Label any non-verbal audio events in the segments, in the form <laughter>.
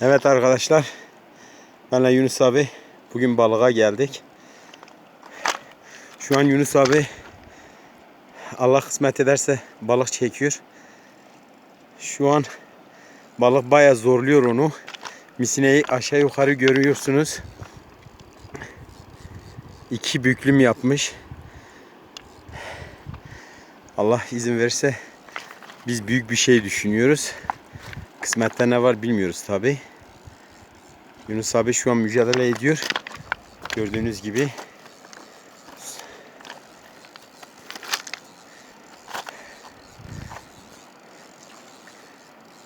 Evet arkadaşlar. Benle Yunus abi bugün balığa geldik. Şu an Yunus abi Allah kısmet ederse balık çekiyor. Şu an balık bayağı zorluyor onu. Misineyi aşağı yukarı görüyorsunuz. İki büklüm yapmış. Allah izin verirse biz büyük bir şey düşünüyoruz. Kısmette ne var bilmiyoruz tabi. Yunus abi şu an mücadele ediyor. Gördüğünüz gibi.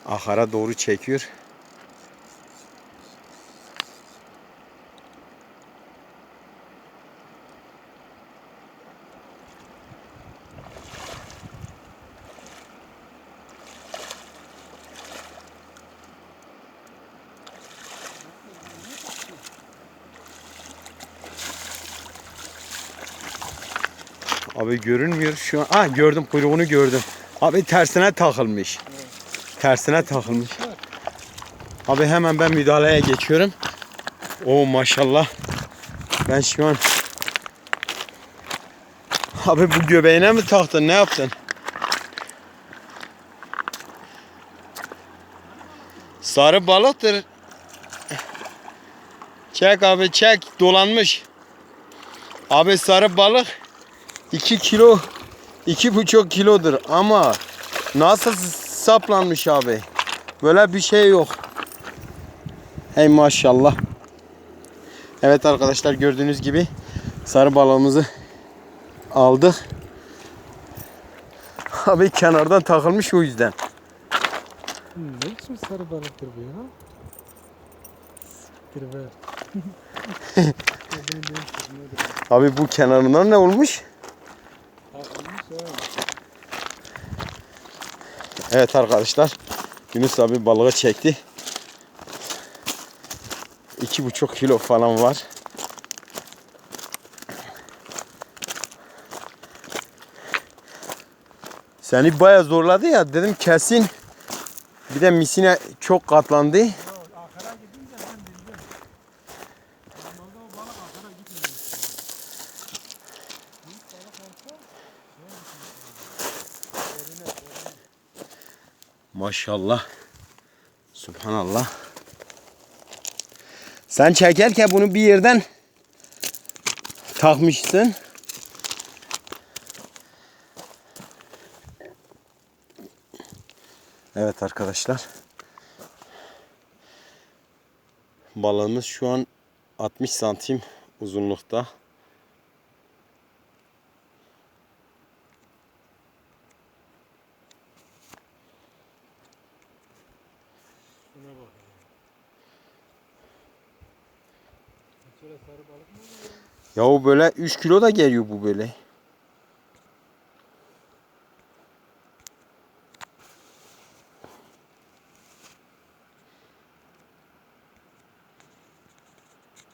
Ahara doğru çekiyor. Abi görünmüyor şu an. Ah gördüm kuyruğunu gördüm. Abi tersine takılmış. Tersine takılmış. Abi hemen ben müdahaleye geçiyorum. O maşallah. Ben şu an Abi bu göbeğine mi taktın? Ne yaptın? Sarı balıktır. Çek abi çek. Dolanmış. Abi sarı balık 2 kilo 2,5 kilodur ama nasıl saplanmış abi? Böyle bir şey yok. Hey maşallah. Evet arkadaşlar gördüğünüz gibi sarı balığımızı aldık. <laughs> Abi kenardan takılmış o yüzden. Ne biçim sarı balıktır bu ya? Siktir nedir? <laughs> Abi bu kenarından ne olmuş? Takılmış ha. Evet arkadaşlar. Yunus abi balığı çekti. İki buçuk kilo falan var. Seni bayağı zorladı ya dedim kesin. Bir de misine çok katlandı. Ahara gidince ben bildim. Normalde o balık ahara gitmiyor. Büyük balık olsa Maşallah. Subhanallah. Sen çekerken bunu bir yerden takmışsın. Evet arkadaşlar. Balığımız şu an 60 santim uzunlukta. Şuna bak. Şöyle sarı balık mı? Ya o böyle 3 kilo da geliyor bu böyle.